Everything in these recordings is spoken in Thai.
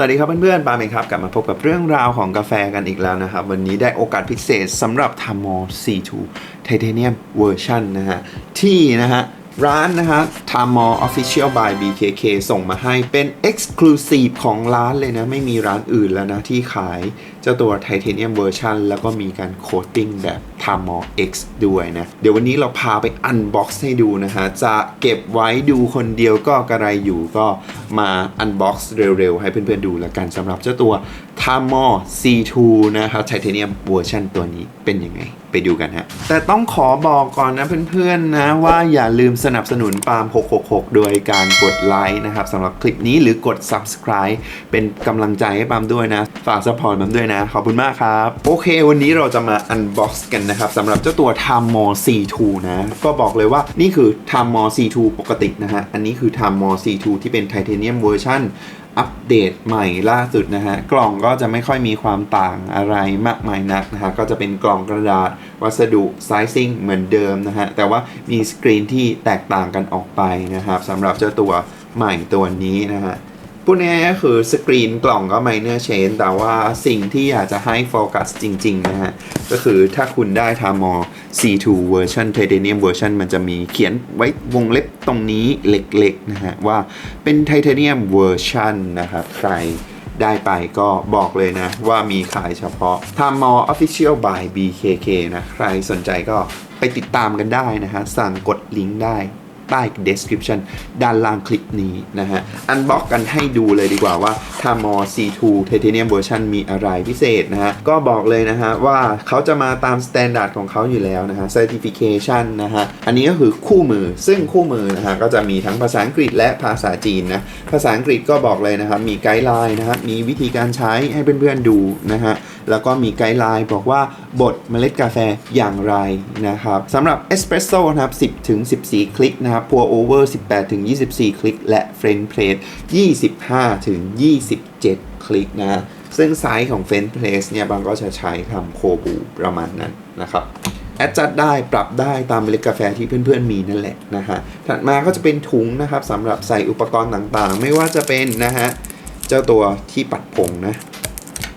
สวัสดีครับเพื่อนๆปาเองครับ กลับมาพบกับเรื่องราวของกาแฟกันอีกแล้วนะครับ วันนี้ได้โอกาสพิเศษสำหรับทามอ C2 Titanium Version นะฮะ ที่นะฮะ ร้านนะฮะ t a m o Official by BKK ส่งมาให้เป็น Exclusive ของร้านเลยนะ ไม่มีร้านอื่นแล้วนะ ที่ขายเจ้าตัว Titanium Version แล้วก็มีการโคตติ้งแบบ t a m o X ด้วยนะ เดี๋ยววันนี้เราพาไป Unbox ให้ดูนะฮะ จะเก็บไว้ดูคนเดียวก็กระไรอยู่ก็มา Unbox เร็วๆ ให้เพื่อนๆดูแล้วกันสำหรับเจ้าตัว t a m o C2 นะครับ Titanium Version ตัวนี้เป็นยังไงไปดูกันฮะ แต่ต้องขอบอกก่อนนะเพื่อนๆนะว่าอย่าลืมสนับสนุนปาล์ม666 โดยการกดไลค์นะครับสำหรับคลิปนี้หรือกด subscribe เป็นกำลังใจให้ปาล์มด้วยนะ ฝากสปอร์ตปาล์มด้วยนะ ขอบคุณมากครับ โอเค วันนี้เราจะมา unbox กันนะครับสำหรับเจ้าตัว t a m o C2 นะ ก็บอกเลยว่านี่คือ t a m o C2 ปกตินะฮะ อันนี้คือ t a m o C2 ที่เป็น Titanium Version อัปเดตใหม่ล่าสุดนะฮะ กล่องก็จะไม่ค่อยมีความต่างอะไรมากมายนักนะฮะ ก็จะเป็นกล่องกระดาษ วัสดุไซซิ่งเหมือนเดิมนะฮะ แต่ว่ามีสกรีนที่แตกต่างกันออกไปนะครับสำหรับเจ้าตัวใหม่ตัวนี้นะฮะ พูดง่ายๆก็คือสกรีนกล่องก็ไมเนอร์เชน แต่ว่าสิ่งที่อยากจะให้โฟกัสจริงๆนะฮะ ก็คือถ้าคุณได้ทามอ C2 เวอร์ชัน Titanium เวอร์ชันมันจะมีเขียนไว้วงเล็บตรงนี้เล็กๆนะฮะ ว่าเป็น Titanium เวอร์ชันนะครับ ใครได้ไปก็บอกเลยนะ ว่ามีขายเฉพาะ t a m o Official by BKK นะ ใครสนใจก็ไปติดตามกันได้นะฮะ สั่งกดลิงก์ได้ ใต้ description ด้านล่างคลิปนี้นะฮะ อันบ็อกกันให้ดูเลยดีกว่าว่า t a m o C2 Titanium Version มีอะไรพิเศษนะฮะ ก็บอกเลยนะฮะว่าเขาจะมาตาม standard ของเขาอยู่แล้วนะฮะ certification นะฮะ อันนี้ก็คือคู่มือซึ่งคู่มือนะฮะก็จะมีทั้งภาษาอังกฤษและภาษาจีนนะ ภาษาอังกฤษก็บอกเลยนะครับมีไกด์ไลน์นะฮะมีวิธีการใช้ให้เพื่อนๆดูนะฮะ แล้วก็มีไกด์ไลน์บอกว่าบดเมล็ดกาแฟอย่างไรนะครับสำหรับเอสเปรสโซ่นะครับ 10ถึง14 คลิกนะครับ pour over 18ถึง24 คลิก และ French press 25ถึง27 คลิกนะซึ่งไซส์ของ French press เนี่ยบางก็จะใช้ทำโคบูประมาณนั้นนะครับแอดจัดได้ปรับได้ตามเมล็ดกาแฟที่เพื่อนๆมีนั่นแหละนะฮะถัดมาก็จะเป็นถุงนะครับสำหรับใส่อุปกรณ์ต่างๆ ไม่ว่าจะเป็นนะฮะเจ้าตัวที่ปัดผงนะ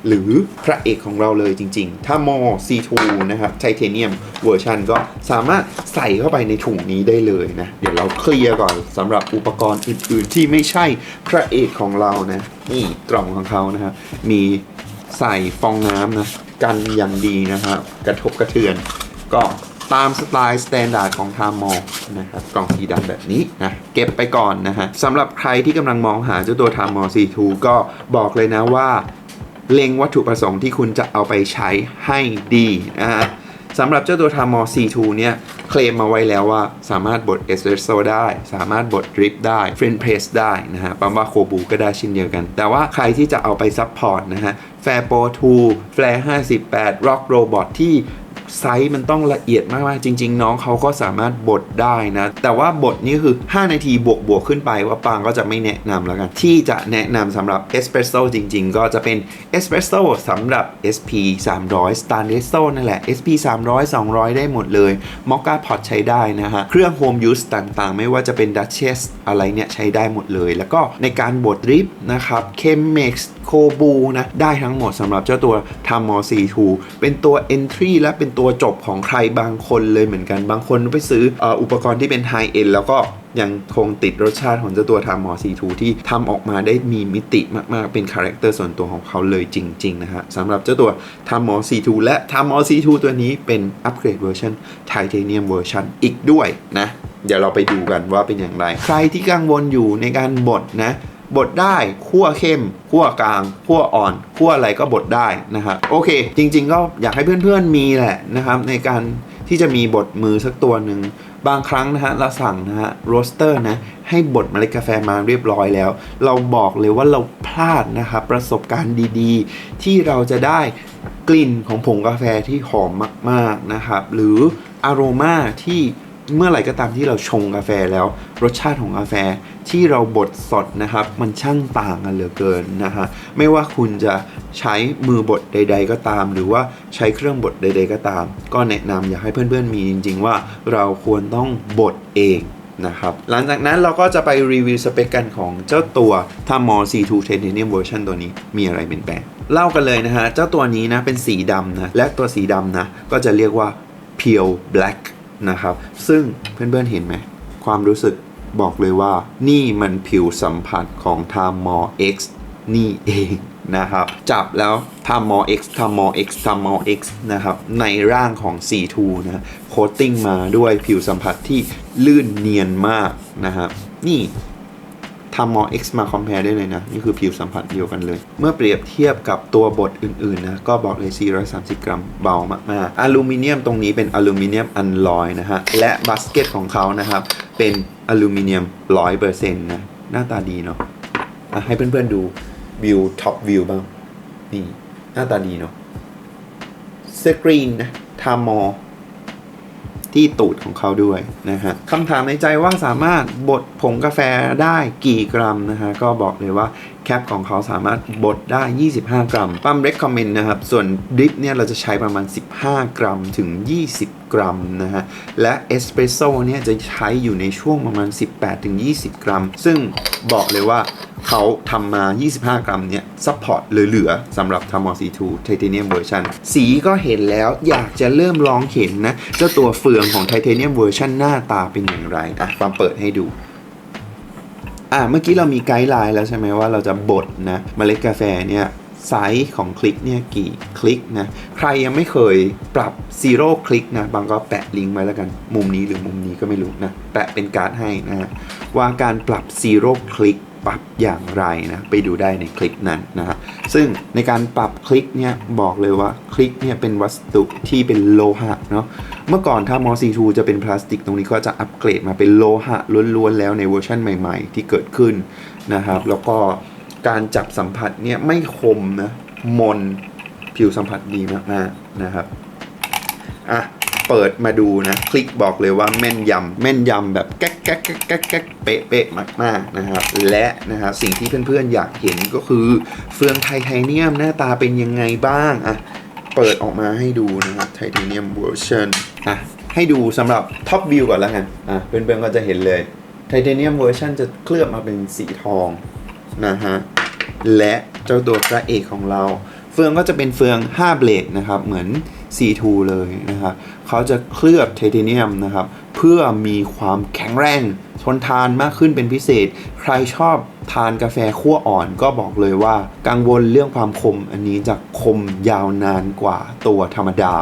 หรือพระเอกของเราเลยจริง ๆ ถ้ามอ C2 นะครับไทเทเนียมเวอร์ชันก็สามารถใส่เข้าไปในถุงนี้ได้เลยนะ เดี๋ยวเราเคลียร์ก่อนสำหรับอุปกรณ์อื่น ๆ ที่ไม่ใช่พระเอกของเรานะนี่กล่องของเขานะครับมีใส่ฟองน้ำนะกันอย่างดีนะครับกระทบกระเทือนก็ตามสไตล์สแตนดาร์ดของทามอนะครับกล่องสีดำแบบนี้นะเก็บไปก่อนนะฮะสำหรับใครที่กำลังมองหาเจ้าตัวทามอ C2 ก็บอกเลยนะว่า เล็งวัตถุประสงค์ที่คุณจะเอาไปใช้ให้ดีนะฮะสำหรับเจ้าตัวทามอ C2 เนี่ยเคลมมาไว้แล้วว่าสามารถบดเอสเปรสโซได้ สามารถบดดริปได้เฟรนเพรสได้นะฮะปั๊มว่าโคบูก็ได้เช่นเดียวกัน แต่ว่าใครที่จะเอาไปซัพพอร์ตนะฮะแฟร์โปร2แฟร์58 Rock Robot ที่ ไซส์มันต้องละเอียดมากๆจริง ๆ น้องเขาก็สามารถบดได้นะ แต่ว่าบดนี่คือ 5 นาทีบวกบวกๆขึ้นไปว่าปางก็จะไม่แนะนำแล้วกัน ที่จะแนะนำสำหรับเอสเปรสโซ่จริง ๆ ก็จะเป็นเอสเปรสโซ่สำหรับ SP 300 s t a n d e s s o นั่นแหละ SP 300 200 ได้หมดเลย m o c a Pot ใช้ได้นะฮะ เครื่อง Home Use ต่างๆ ไม่ว่าจะเป็น Duchess อะไรเนี่ยใช้ได้หมดเลย แล้วก็ในการบดริปนะครับ Chemex โคบูนะได้ทั้งหมดสำหรับเจ้าตัว t a m o C2 เป็นตัว Entry และเป็นตัวัวจบของใครบางคนเลยเหมือนกัน บางคนไปซื้ออุปกรณ์ที่เป็น High End แล้วก็ยังคงติดรสชาติของเจ้าตัว t a m o C2 ที่ทำออกมาได้มีมิติมาก ๆ เป็นคาแรคเตอร์ส่วนตัวของเขาเลยจริง ๆ นะฮะสำหรับเจ้าตัว t a m o C2 และ t a m o C2 ตัวนี้เป็นอัปเกรดเวอร์ชัน Titanium เวอร์ชันอีกด้วยนะ เดี๋ยวเราไปดูกันว่าเป็นอย่างไร ใครที่กังวลอยู่ในการบดนะ บดได้คั่วเข้มคั่วกลางคั่วอ่อนคั่วอะไรก็บดได้นะครับโอเค จริง ๆ ก็อยากให้เพื่อนๆมีแหละนะครับ ในการที่จะมีบดมือสักตัวหนึ่งบางครั้งนะฮะเราสั่งนะฮะโรสเตอร์นะให้บดเมล็ดกาแฟมาเรียบร้อยแล้ว เราบอกเลยว่าเราพลาดนะครับประสบการณ์ดีๆ ที่เราจะได้กลิ่นของผงกาแฟที่หอมมากๆนะครับหรืออารมาที่ เมื่อไหร่ก็ตามที่เราชงกาแฟแล้ว รสชาติของกาแฟที่เราบดสดนะครับ มันช่างต่างกันเหลือเกินนะฮะไม่ว่าคุณจะใช้มือบดใด ๆ ก็ตาม หรือว่าใช้เครื่องบดใด ๆ ก็ตาม ก็แนะนำอยากให้เพื่อนๆมีจริง ๆ ว่าเราควรต้องบดเองนะครับหลังจากนั้นเราก็จะไปรีวิวสเปคกันของเจ้าตัว t a m o C2 Titanium Version ตัวนี้มีอะไรเปลี่ยนแปลงเล่ากันเลยนะฮะ เจ้าตัวนี้นะเป็นสีดำนะ และตัวสีดำนะ ก็จะเรียกว่า Pure Black นะครับ ซึ่งเพื่อนๆเห็นไหม ความรู้สึกบอกเลยว่า นี่มันผิวสัมผัสของ t a m o X นี่เองนะครับ จับแล้วทำมอ X ทำมอ X ทำมอ X นะครับ ในร่างของ C2 นะโคตติ้งมาด้วยผิวสัมผัสที่ลื่นเนียนมากนะครับ นี่ ทำมอ X มาคอมเพลได้เลยนะ นี่คือผิวสัมผัสเดียวกันเลย เมื่อเปรียบเทียบกับตัวบทอื่นๆนะ ก็บอกเลย 430 กรัมเบามากๆอลูมิเนียมตรงนี้เป็นอลูมิเนียมอันลอยนะฮะ และบัสเกตของเขานะครับ เป็นอลูมิเนียม 100%นะ หน้าตาดีเนาะะให้เพื่อนๆดูวิวท็อปวิวบ้าง นี่ หน้าตาดีเนาะสกรีนนะทามอ ที่ตูดของเขาด้วยนะฮะคำถามในใจว่าสามารถบดผงกาแฟได้กี่กรัมนะฮะก็บอกเลยว่าแคปของเขาสามารถบดได้ 25 กรัมปั๊มเรคคอมเมนต์นะครับ ส่วนดริปเนี่ยเราจะใช้ประมาณ 15 กรัมถึง 20 กรัมนะฮะ และเอสเปรสโซ่เนี่ยจะใช้อยู่ในช่วงประมาณ 18-20 กรัม ซึ่งบอกเลยว่าเขาทำมา 25 กรัมเนี่ยซัพพอร์ตเหลือๆสำหรับทามอ C2 Titanium Version สีก็เห็นแล้วอยากจะเริ่มลองเห็นนะ เจ้าตัวเฟืองของ Titanium Version หน้าตาเป็นอย่างไร อะความเปิดให้ดูอะเมื่อกี้เรามีไกด์ไลน์แล้วใช่ไหมว่าเราจะบดนะเมล็ดกาแฟเนี่ย ไซส์ของคลิกเนี่ยกี่คลิกนะ ใครยังไม่เคยปรับซีโร่คลิกนะบางก็แปะลิงก์ไว้แล้วกัน มุมนี้หรือมุมนี้ก็ไม่รู้นะ แปะเป็นการ์ดให้นะฮะว่าการปรับซีโร่คลิกปรับอย่างไรนะ ไปดูได้ในคลิปนั้นนะฮะซึ่งในการปรับคลิกเนี่ยบอกเลยว่าคลิกเนี่ยเป็นวัสดุที่เป็นโลหะเนาะเมื่อก่อนถ้ามอ C2 จะเป็นพลาสติกตรงนี้ก็จะอัปเกรดมาเป็นโลหะล้วนๆแล้วในเวอร์ชันใหม่ ๆ ที่เกิดขึ้นนะครับ แล้วก็ การจับสัมผัสเนี่ยไม่คมนะมนผิวสัมผัสดีมากๆนะครับอะเปิดมาดูนะ คลิกบอกเลยว่าแม่นยำแม่นยำแบบแก๊กแก๊กแก๊กแก๊กแก๊กเป๊ะเป๊ะมากๆนะครับ และนะครับสิ่งที่เพื่อนๆอยากเห็นก็คือเฟืองไทเทเนียมหน้าตาเป็นยังไงบ้างอะเปิดออกมาให้ดูนะครับไทเทเนียมเวอร์ชันอะให้ดูสำหรับท็อปวิวก่อนแล้วกันอะเพื่อนๆก็จะเห็นเลยไทเทเนียมเวอร์ชันจะเคลือบมาเป็นสีทอง นะฮะ และเจ้าตัวพระเอกของเรา เฟืองก็จะเป็นเฟือง 5 เบลดนะครับ เหมือน C2 เลยนะครับเขาจะเคลือบไทเทเนียมนะครับ เพื่อมีความแข็งแรงทนทานมากขึ้นเป็นพิเศษ ใครชอบทานกาแฟคั่วอ่อนก็บอกเลยว่า กังวลเรื่องความคมอันนี้จะคมยาวนานกว่าตัวธรรมดา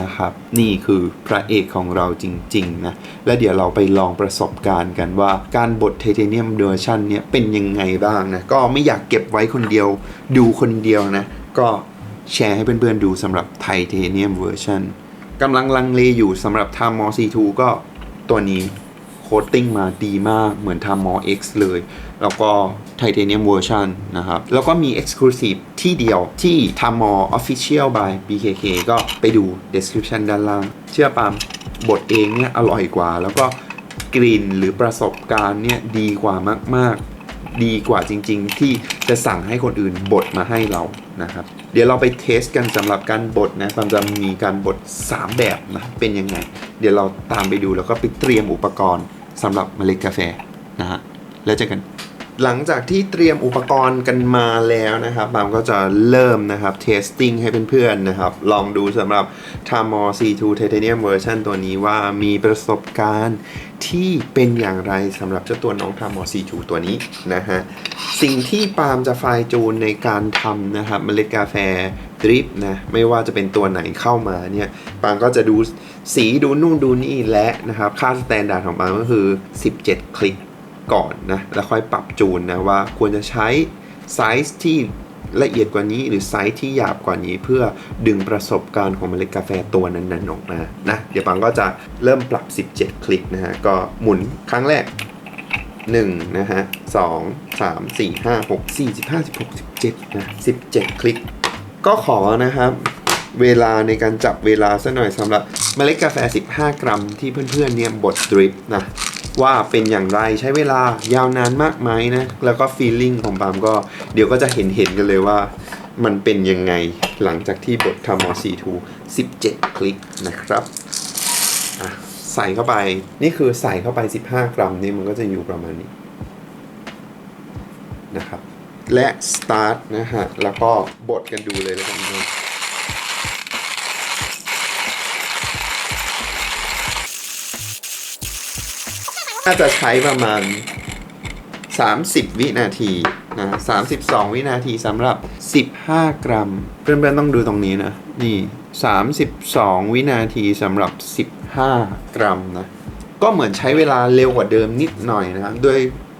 นะครับ นี่คือพระเอกของเราจริงๆนะและเดี๋ยวเราไปลองประสบการณ์กันว่าการบดไทเทเนียมเวอร์ชันเนี่ยเป็นยังไงบ้างนะก็ไม่อยากเก็บไว้คนเดียว ดูคนเดียวนะ ก็แชร์ให้เพื่อนๆดูสำหรับไทเทเนียมเวอร์ชันกำลังลังเลอยู่สำหรับทามอซีทูก็ตัวนี้ โคตติ้งมาดีมากเหมือนทามอ X เลย แล้วก็ไทเทเนียมเวอร์ชันนะครับ แล้วก็มี Exclusive ที่เดียวที่ทามอ Official by BKK ก็ไปดู description ด้านล่าง เชื่อปามบทเองเนี่ยอร่อยกว่า แล้วก็กลิ่นหรือประสบการณ์เนี่ยดีกว่ามาก ๆ ดีกว่าจริง ๆ ที่จะสั่งให้คนอื่นบดมาให้เรานะครับเดี๋ยวเราไปเทสกันสำหรับการบดนะมันจะมีการบด 3 แบบนะ เป็นยังไง เดี๋ยวเราตามไปดูแล้วก็ไปเตรียมอุปกรณ์ สำหรับเมล็ดกาแฟนะฮะแล้วเจอกัน หลังจากที่เตรียมอุปกรณ์กันมาแล้วนะครับบามก็จะเริ่มนะครับเทสติ้งให้เพื่อนๆนะครับ ลองดูสำหรับ t a m o C2 Titanium Version ตัวนี้ว่ามีประสบการณ์ที่เป็นอย่างไรสำหรับเจ้าตัวน้อง t a m o C2 ตัวนี้นะฮะ สิ่งที่ปาล์มจะไฟจูนในการทำนะครับเมล็ดกาแฟดริปนะไม่ว่าจะเป็นตัวไหนเข้ามาเนี่ยปาล์มก็จะดู สีดูนู่นดูนี่และนะครับ ค่าสแตนดาร์ดของปาล์มก็คือ 17 คลิกก่อนนะ แล้วค่อยปรับจูนนะว่าควรจะใช้ไซส์ที่ละเอียดกว่านี้หรือไซส์ที่หยาบกว่านี้เพื่อดึงประสบการณ์ของเมล็ดกาแฟตัวนั้นๆออกมานะ เดี๋ยวปังก็จะเริ่มปรับ 17 คลิกนะฮะ ก็หมุนครั้งแรก 1 นะฮะ 2 3 4 5 6 4 15 16 17 นะ 17 คลิก ก็ขอนะครับ เวลาในการจับเวลาสักหน่อยสำหรับ เมล็ดกาแฟ 15 กรัมที่เพื่อนๆเนี่ยบดดริปนะว่าเป็นอย่างไรใช้เวลายาวนานมากไหมนะแล้วก็ฟีลลิ่งของปาล์มก็เดี๋ยวก็จะเห็นเห็นกันเลยว่า มันเป็นยังไงหลังจากที่บททำมอ C2 17 คลิกนะครับใส่เข้าไปนี่คือใส่เข้าไป 15 กรัมนี่มันก็จะอยู่ประมาณนี้นะครับและ start นะฮะแล้วก็บดกันดูเลยแล้วกันนะ น่าจะใช้ประมาณ 30 วินาทีนะ32 วินาทีสำหรับ 15 กรัม เพื่อนๆต้องดูตรงนี้นะ นี่ 32 วินาทีสำหรับ 15 กรัมนะ ก็เหมือนใช้เวลาเร็วกว่าเดิมนิดหน่อยนะด้วย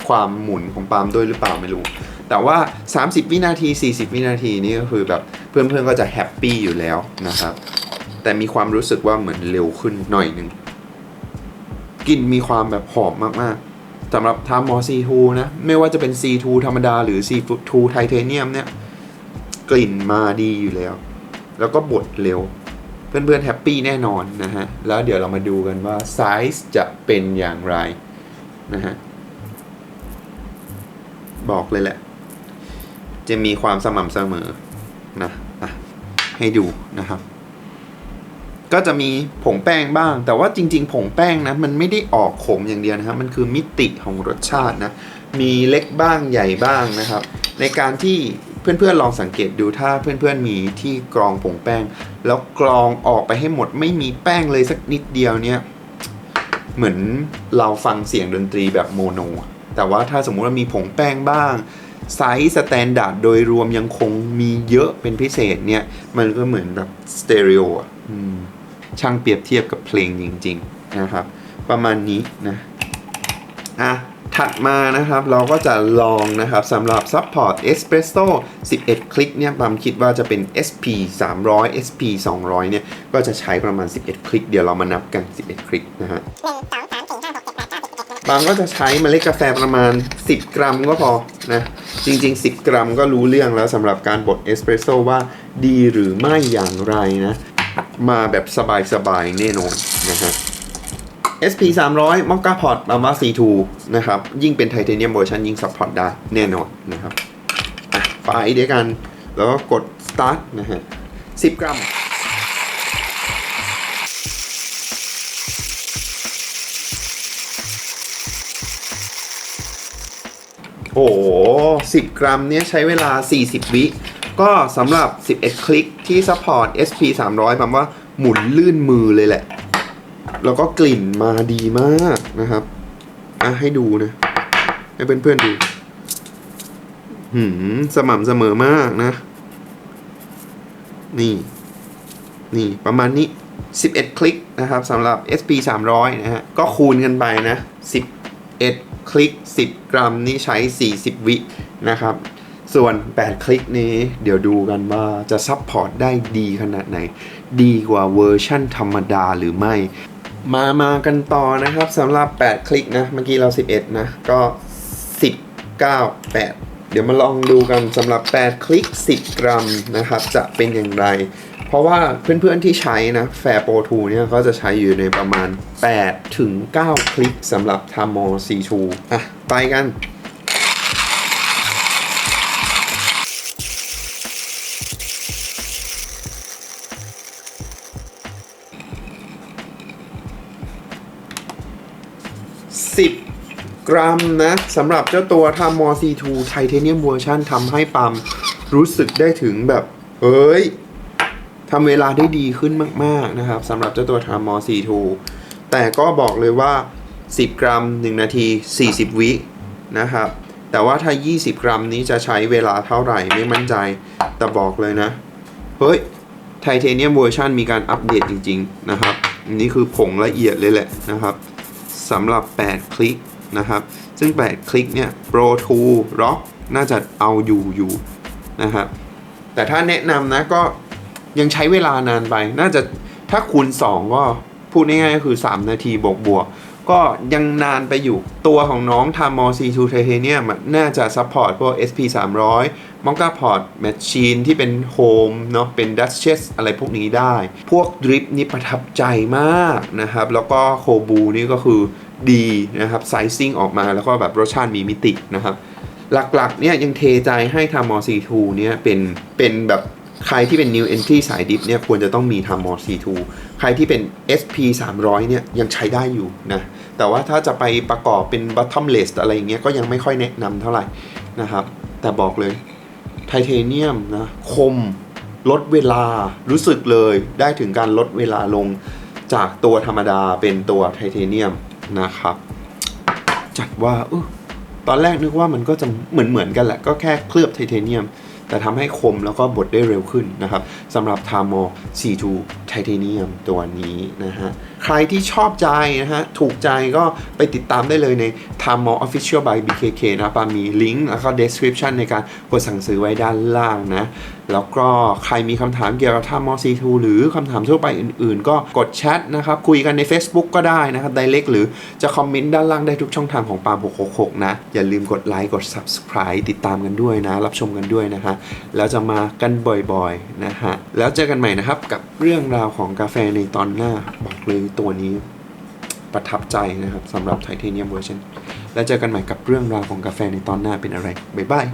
ความหมุนของปาล์มด้วยหรือเปล่าไม่รู้ แต่ว่า 30 วินาที 40 วินาทีนี่ก็คือแบบเพื่อนๆก็จะแฮปปี้อยู่แล้วนะครับ แต่มีความรู้สึกว่าเหมือนเร็วขึ้นหน่อยหนึ่ง กลิ่นมีความแบบหอมมากๆสำหรับทามอ C2 นะ ไม่ว่าจะเป็น C2 ธรรมดาหรือ C2 ไทเทเนียมเนี่ย กลิ่นมาดีอยู่แล้ว แล้วก็บดเร็ว เพื่อนๆแฮปปี้แน่นอนนะฮะ แล้วเดี๋ยวเรามาดูกันว่าไซส์จะเป็นอย่างไรนะฮะ บอกเลยแหละ จะมีความสม่ำเสมอนะอะให้ดูนะครับ ก็จะมีผงแป้งบ้าง แต่ว่าจริง ๆ ผงแป้งนะมันไม่ได้ออกขมอย่างเดียวนะครับ มันคือมิติของรสชาตินะ มีเล็กบ้างใหญ่บ้างนะครับ ในการที่เพื่อนๆลองสังเกตดูถ้าเพื่อนๆมีที่กรองผงแป้ง แล้วกรองออกไปให้หมดไม่มีแป้งเลยสักนิดเดียวเนี่ยเหมือนเราฟังเสียงดนตรีแบบโมโน แต่ว่าถ้าสมมุติว่ามีผงแป้งบ้างไซส์สแตนดาร์ดโดยรวมยังคงมีเยอะเป็นพิเศษเนี่ย มันก็เหมือนแบบสเตอริโออะ ช่างเปรียบเทียบกับเพลงจริง ๆนะครับ ประมาณนี้นะอะถัดมานะครับเราก็จะลองนะครับสำหรับ Support Espresso 11 คลิกเนี่ยปั๊มคิดว่าจะเป็น SP 300 SP 200 เนี่ย ก็จะใช้ประมาณ 11 คลิก เดี๋ยวเรามานับกัน 11 คลิกนะฮะบางก็จะใช้เมล็ดกาแฟประมาณ 10 กรัมก็พอนะ จริง ๆ 10 กรัมก็รู้เรื่องแล้วสำหรับการบดเอสเปรสโซว่าดีหรือไม่อย่างไรนะ มาแบบสบายๆแน่นอนนะฮะ SP 300 m o c c a Pot มามา C2 นะครับ ยิ่งเป็นไทเทเนียมเวอร์ชันยิ่งซัพพอร์ตได้แน่นอนนะครับไฟเดียวกัน แล้วก็กด start นะฮะ 10 กรัมโอ้โห10กรัมเนี้ยใช้เวลา 40 วิ ก็สำหรับ 11 คลิกที่ support SP 300แปลว่าหมุนลื่นมือเลยแหละ แล้วก็กลิ่นมาดีมากนะครับ อะ ให้ดูนะ ให้เพื่อนๆดู หืม สม่ำเสมอมากนะ นี่ นี่ประมาณนี้ 11 คลิกนะครับสำหรับ SP 300 นะฮะ ก็คูณกันไปนะ 11 คลิก 10 กรัมนี่ใช้ 40 วินะครับ ส่วน 8 คลิกนี้เดี๋ยวดูกันว่าจะซัพพอร์ตได้ดีขนาดไหน ดีกว่าเวอร์ชั่นธรรมดาหรือไม่ มามากันต่อนะครับสำหรับ 8 คลิกนะ เมื่อกี้เรา 11 นะ ก็ 10 9 8 เดี๋ยวมาลองดูกันสำหรับ 8 คลิก 10 กรัมนะครับ จะเป็นอย่างไร เพราะว่าเพื่อนๆที่ใช้นะ Fair Pro 2เนี่ยก็จะใช้อยู่ในประมาณ8ถึง9คลิกสำหรับ t a m o C2 อะไปกัน กรัมนะสำหรับเจ้าตัวทามอ C2 ไทเทเนียมเวอร์ชันทำให้ปั๊มรู้สึกได้ถึงแบบเฮ้ยทำเวลาได้ดีขึ้นมาก ๆ นะครับสำหรับเจ้าตัวทามอ C2 แต่ก็บอกเลยว่า 10 กรัม 1 นาที 40 วินะครับ แต่ว่าถ้า 20 กรัมนี้จะใช้เวลาเท่าไหร่ไม่มั่นใจ แต่บอกเลยนะ เฮ้ยไทเทเนียมเวอร์ชันมีการอัปเดตจริง ๆ นะครับนนี่คือผงละเอียดเลยแหละนะครับสำหรับ 8 คลิก นะครับ ซึ่ง8คลิกเนี่ย Pro 2 Rock น่าจะเอาอยู่อยู่นะครับ แต่ถ้าแนะนำนะก็ยังใช้เวลานานไป น่าจะถ้าคูณ 2 ก็พูดง่ายๆก็คือ 3 นาทีบวกบวกก็ยังนานไปอยู่ตัวของน้องทามอ C2 Titanium อะน่าจะซัพพอร์ตพวก SP 300 m o n k a Port Machine ที่เป็น Home เนาะเป็น Duchess อะไรพวกนี้ได้ พวกดริปนี่ประทับใจมากนะครับ แล้วก็โคบูนี่ก็คือ ดีนะครับไซซิ่งออกมาแล้วก็แบบรสชาติมีมิตินะครับ หลักๆเนี่ยยังเทใจให้ทามอ C2 เนี่ยเป็นเป็นแบบใครที่เป็น new entry สายดิฟเนี่ยควรจะต้องมี t a m o C2 ใครที่เป็น SP 300เนี่ยยังใช้ได้อยู่นะแต่ว่าถ้าจะไปประกอบเป็น bottomless อะไรอย่างเงี้ยก็ยังไม่ค่อยแนะนำเท่าไหร่นะครับ แต่บอกเลยไทเทเนียมนะคมลดเวลารู้สึกเลยได้ถึงการลดเวลาลงจากตัวธรรมดาเป็นตัวไทเทเนียม นะครับ จัดว่าเออตอนแรกนึกว่ามันก็จะเหมือนเหมือนๆกันแหละ ก็แค่เคลือบไทเทเนียม แต่ทำให้คมแล้วก็บดได้เร็วขึ้นนะครับสำหรับทามอ C2 ไทเทเนียมตัวนี้นะฮะ ใครที่ชอบใจนะฮะ ถูกใจก็ไปติดตามได้เลยใน t a m o Official by BKK นะปามีลิงก์แล้วก็ description ในการกดสั่งซื้อไว้ด้านล่างนะ แล้วก็ใครมีคำถามเกี่ยวกับ t a m o C2 หรือคำถามทั่วไปอื่นๆ ก็กดแชทนะครับ คุยกันใน Facebook ก็ได้นะครับ direct หรือจะคอมเมนต์ด้านล่างได้ทุกช่องทางของปาล์ม666 นะ อย่าลืมกดไลค์กด subscribe ติดตามกันด้วยนะ รับชมกันด้วยนะฮะแล้วจะมากันบ่อยๆนะฮะแล้วเจอกันใหม่นะครับกับเรื่องราวของกาแฟในตอนหน้า บอกเลยตัวนี้ประทับใจนะครับสำหรับไทเทเนียมเวอร์ชันแล้วเจอกันใหม่กับเรื่องราวของกาแฟในตอนหน้าเป็นอะไร บ๊ายบาย